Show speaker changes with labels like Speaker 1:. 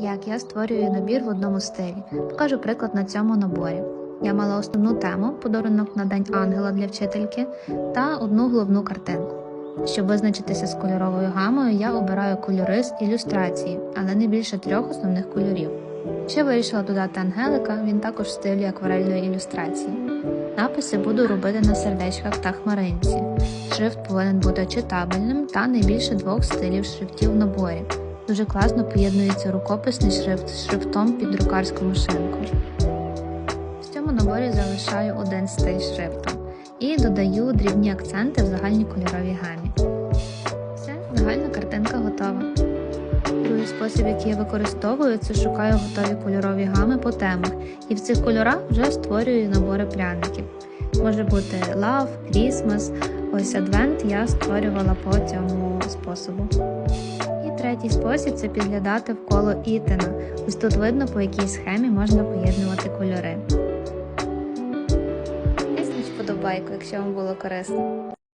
Speaker 1: як я створюю набір в одному стилі. Покажу приклад на цьому наборі. Я мала основну тему подарунок на День ангела для вчительки та одну головну картинку. Щоб визначитися з кольоровою гамою, я обираю кольори з ілюстрації, але не більше трьох основних кольорів. Ще вирішила додати ангелика, він також в стилі акварельної ілюстрації. Написи буду робити на сердечках та хмаринці. Шрифт повинен бути читабельним та не більше двох стилів шрифтів в наборі. Дуже класно поєднується рукописний шрифт з шрифтом під друкарську машинку. В цьому наборі залишаю один стиль шрифту і додаю дрібні акценти в загальній кольоровій гамі. Все, загальна картинка готова. Другий спосіб, який я використовую, це шукаю готові кольорові гами по темах, і в цих кольорах вже створюю набори пряників. Може бути Love, Christmas, ось адвент я створювала по цьому способу. І третій спосіб це підглядати в коло Ітена. Ось тут видно, по якій схемі можна поєднувати кольори. Тисніть вподобайку, якщо вам було корисно.